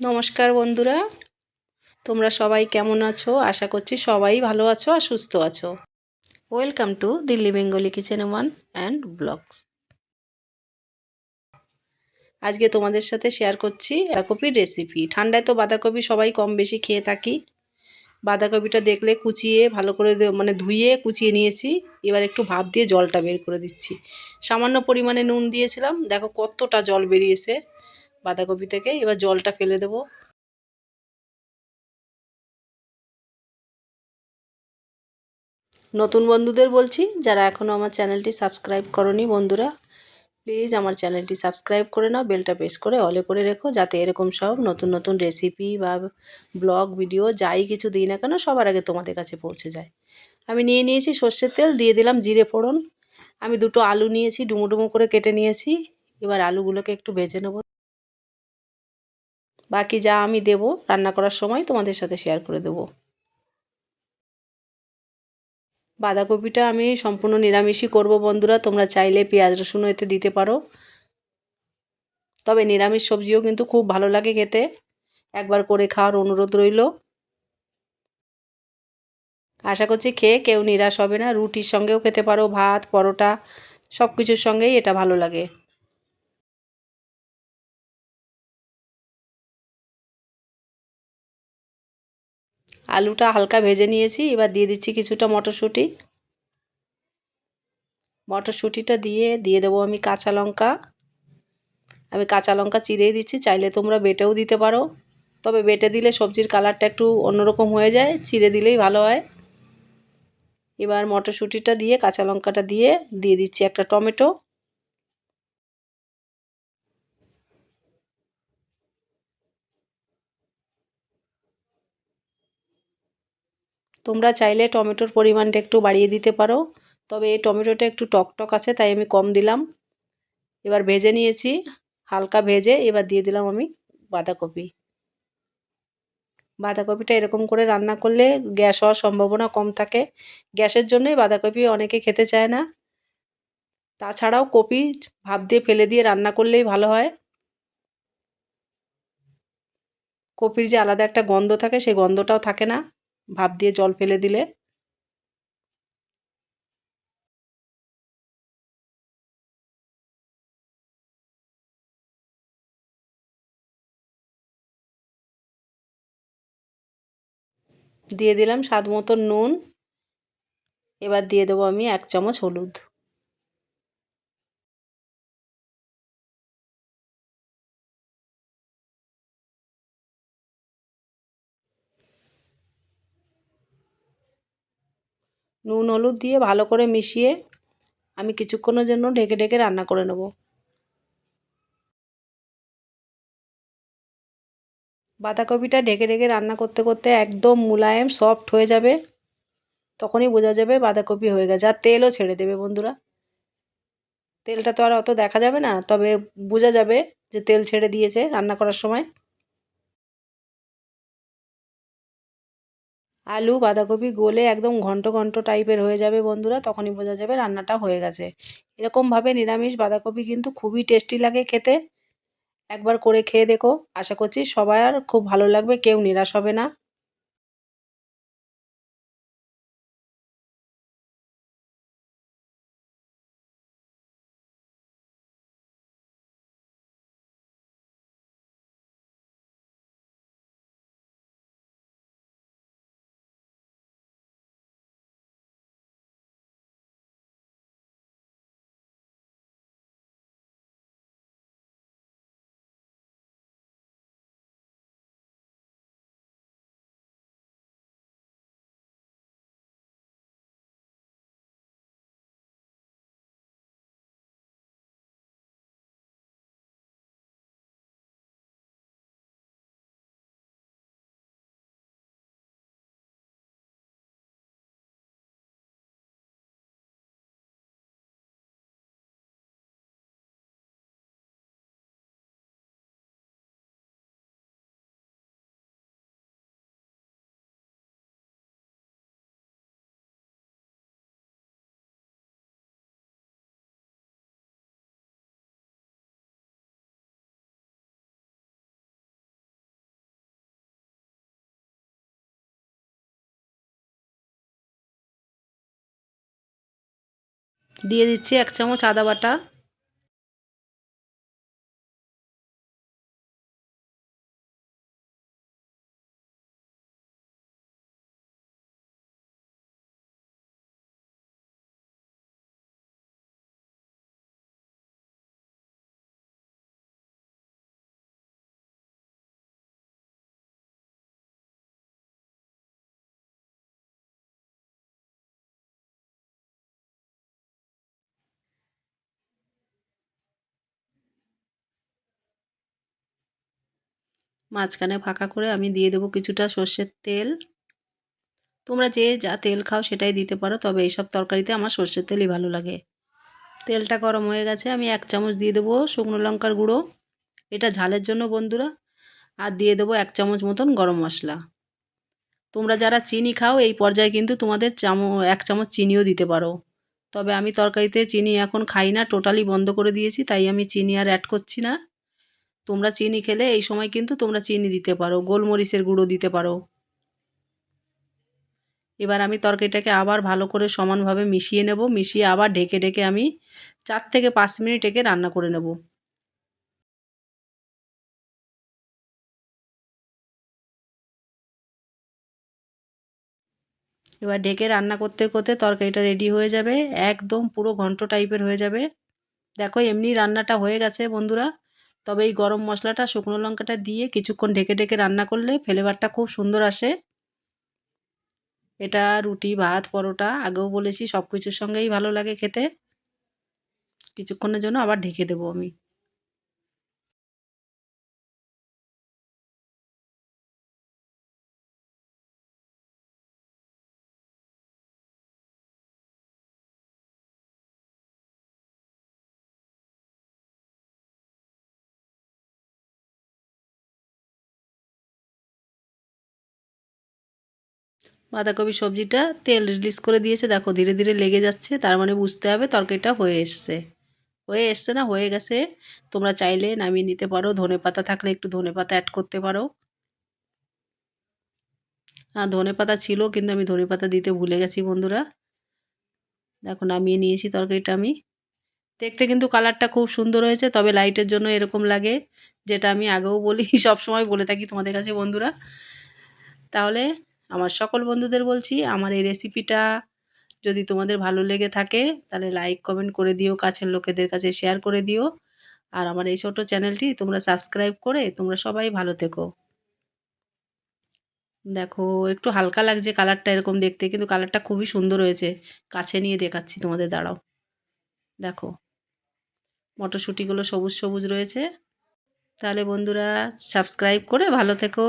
নমস্কার বন্ধুরা। তোমরা সবাই কেমন আছো? আশা করছি সবাই ভালো আছো আর সুস্থ আছো। Welcome to Delhi Bengali kitchen one and blogs আজকে তোমাদের সাথে শেয়ার করছি বাঁধাকপির রেসিপি ঠান্ডায় তো বাঁধাকপি সবাই কম বেশি খেয়ে থাকি। বাঁধাকপিটা দেখলে কুচিয়ে, ভালো করে মানে ধুয়ে কুচিয়ে নিয়েছি। এবার একটু ভাপ দিয়ে জলটা বের করে দিচ্ছি। সামান্য পরিমাণে নুন দিয়েছিলাম। দেখো কতটা জল বেরিয়েছে। বাঁধাকপি থেকে। এবার জলটা ফেলে দেব। নতুন বন্ধুদের বলছি, যারা এখনও আমার চ্যানেলটি সাবস্ক্রাইব করনি বন্ধুরা, প্লিজ আমার চ্যানেলটি সাবস্ক্রাইব করে নাও, বেলটা প্রেস করে অলে করে রেখো, যাতে এরকম সব নতুন নতুন রেসিপি বা ব্লগ ভিডিও যাই কিছু দিই না কেন, সবার আগে তোমাদের কাছে পৌঁছে যায়। আমি নিয়ে নিয়েছি সর্ষের তেল, দিয়ে দিলাম জিরে ফোড়ন। আমি দুটো আলু নিয়েছি, ডুমো ডুমো করে কেটে নিয়েছি। এবার আলুগুলোকে একটু ভেজে নেব। বাকি যা আমি দেব রান্না করার সময় তোমাদের সাথে শেয়ার করে দেব। বাঁধাকপিটা আমি সম্পূর্ণ নিরামিষই করব বন্ধুরা, তোমরা চাইলে পেঁয়াজ রসুনও এতে দিতে পারো। তবে নিরামিষ সবজিও কিন্তু খুব ভালো লাগে খেতে। একবার করে খাওয়ার অনুরোধ রইল। আশা করছি খেয়ে কেউ নিরাশ হবে না, রুটির সঙ্গেও খেতে পারো, ভাত, পরোটা সব কিছুর সঙ্গেই এটা ভালো লাগে। আলুটা হালকা ভেজে নিয়েছি, এবার দিয়ে দিচ্ছি কিছুটা মটরশুঁটি। মটরশুঁটিটা দিয়ে দিয়ে দেবো আমি কাঁচা লঙ্কা। আমি কাঁচা লঙ্কা চিরেই দিচ্ছি, চাইলে তোমরা বেটেও দিতে পারো। তবে বেটে দিলে সবজির কালারটা একটু অন্যরকম হয়ে যায় চিড়ে দিলেই ভালো হয়। এবার মটরশুঁটিটা দিয়ে, কাঁচা লঙ্কাটা দিয়ে দিয়ে দিচ্ছি একটা টমেটো। তোমরা চাইলে টমেটোর পরিমাণটা একটু বাড়িয়ে দিতে পারো। তবে এই টমেটোটা একটু টক টক আছে, তাই আমি কম দিলাম। এবার ভেজে নিয়েছি, হালকা ভেজে এবার দিয়ে দিলাম আমি বাঁধাকপি। বাঁধাকপিটা এরকম করে রান্না করলে গ্যাস হওয়ার সম্ভাবনা কম থাকে। গ্যাসের জন্যই বাঁধাকপি অনেকে খেতে চায় না। তাছাড়াও কপি ভাপ দিয়ে ফেলে দিয়ে রান্না করলেই ভালো হয়। কপির যে আলাদা একটা গন্ধ থাকে, সেই গন্ধটাও থাকে না। ভাপ দিয়ে জল ফেলে দিলে। দিয়ে দিলাম স্বাদ মতো নুন। এবার দিয়ে দেবো আমি এক চামচ হলুদ। নুন, হলুদ দিয়ে ভালো করে মিশিয়ে আমি কিছুক্ষণের জন্য ঢেকে ঢেকে রান্না করে নেব। বাঁধাকপিটা ঢেকে ঢেকে রান্না করতে করতে একদম মুলায়েম সফট হয়ে যাবে, তখনই বোঝা যাবে বাঁধাকপি হয়ে গেছে। আর তেলও ছেড়ে দেবে বন্ধুরা। তেলটা তো আর অত দেখা যাবে না, তবে বোঝা যাবে যে তেল ছেড়ে দিয়েছে রান্না করার সময়। আলু, বাঁধাকপি, গলে একদম ঘন্ট ঘন্ট টাইপের হয়ে যাবে বন্ধুরা, তখনই বোঝা যাবে রান্নাটা হয়ে গেছে। এরকমভাবে নিরামিষ বাঁধাকপি কিন্তু খুবই টেস্টি লাগে খেতে। একবার করে খেয়ে দেখো, আশা করছি সবার খুব ভালো লাগবে, কেউ নিরাশ হবে না। দিয়ে দিচ্ছি এক চামচ আদা বাটা। মাঝখানে ফাঁকা করে আমি দিয়ে দেবো কিছুটা সর্ষের তেল। তোমরা যে যা তেল খাও সেটাই দিতে পারো, তবে এইসব তরকারিতে আমার সর্ষের তেলই ভালো লাগে। তেলটা গরম হয়ে গেছে, আমি এক চামচ দিয়ে দেবো শুকনো লঙ্কার গুঁড়ো। এটা ঝালের জন্য বন্ধুরা। আর দিয়ে দেবো এক চামচ মতন গরম মশলা। তোমরা যারা চিনি খাও, এই পর্যায়ে কিন্তু তোমাদের চামচ এক চামচ চিনিও দিতে পারো। তবে আমি তরকারিতে চিনি এখন খাই না, টোটালি বন্ধ করে দিয়েছি, তাই আমি চিনি আর অ্যাড করছি না। তোমরা চিনি খেলে এই সময় কিন্তু তোমরা চিনি দিতে পারো, গোলমরিচের গুঁড়ো দিতে পারো। এবার আমি তরকারিটাকে আবার ভালো করে সমানভাবে মিশিয়ে নেব, মিশিয়ে আবার ঢেকে ঢেকে আমি চার থেকে পাঁচ মিনিট একে রান্না করে নেব। এবার ঢেকে রান্না করতে করতে তরকারিটা রেডি হয়ে যাবে, একদম পুরো ঘন্ট টাইপের হয়ে যাবে। দেখো, এমনি রান্নাটা হয়ে গেছে বন্ধুরা। তবে এই গরম মশলাটা শুকনো লঙ্কাটা দিয়ে কিছুক্ষণ ঢেকে ঢেকে রান্না করলে ফ্লেভারটা খুব সুন্দর আসে। এটা রুটি, ভাত, পরোটা, আগেও বলেছি সব কিছুর সঙ্গেই ভালো লাগে খেতে। কিছুক্ষণের জন্য আবার ঢেকে দেবো আমি। বাঁধাকপি সবজিটা তেল রিলিজ করে দিয়েছে। দেখো, ধীরে ধীরে লেগে যাচ্ছে। তার মানে বুঝতে হবে তরকারিটা হয়ে এসছে। হয়ে এসছে না? হয়ে গেছে। তোমরা চাইলে নামিয়ে নিতে পারো। ধনে পাতা থাকলে একটু ধনে পাতা অ্যাড করতে পারো। আর ধনে পাতা ছিল, কিন্তু আমি ধনে পাতা দিতে ভুলে গেছি বন্ধুরা। দেখো, নামিয়ে নিয়েছি তরকারিটা আমি। দেখতে কিন্তু কালারটা খুব সুন্দর হয়েছে, তবে লাইটের জন্য এরকম লাগে, যেটা আমি আগেও বলি সব সময় বলে থাকি তোমাদের কাছে বন্ধুরা। তাহলে আমার সকল বন্ধুদের বলছি, আমার এই রেসিপিটা যদি তোমাদের ভালো লেগে থাকে, তাহলে লাইক কমেন্ট করে দিও, কাছের লোকেদের কাছে শেয়ার করে দিও। আর আমার এই ছোট চ্যানেলটি তোমরা সাবস্ক্রাইব করে তোমরা সবাই ভালো থেকো। দেখো, একটু হালকা লাগছে কালারটা এরকম দেখতে, কিন্তু কালারটা খুবই সুন্দর হয়েছে। কাছে নিয়ে দেখাচ্ছি তোমাদের, দাঁড়াও। দেখো, মটরশুঁটিগুলো সবুজ সবুজ রয়েছে। তাহলে বন্ধুরা সাবস্ক্রাইব করে ভালো থেকো।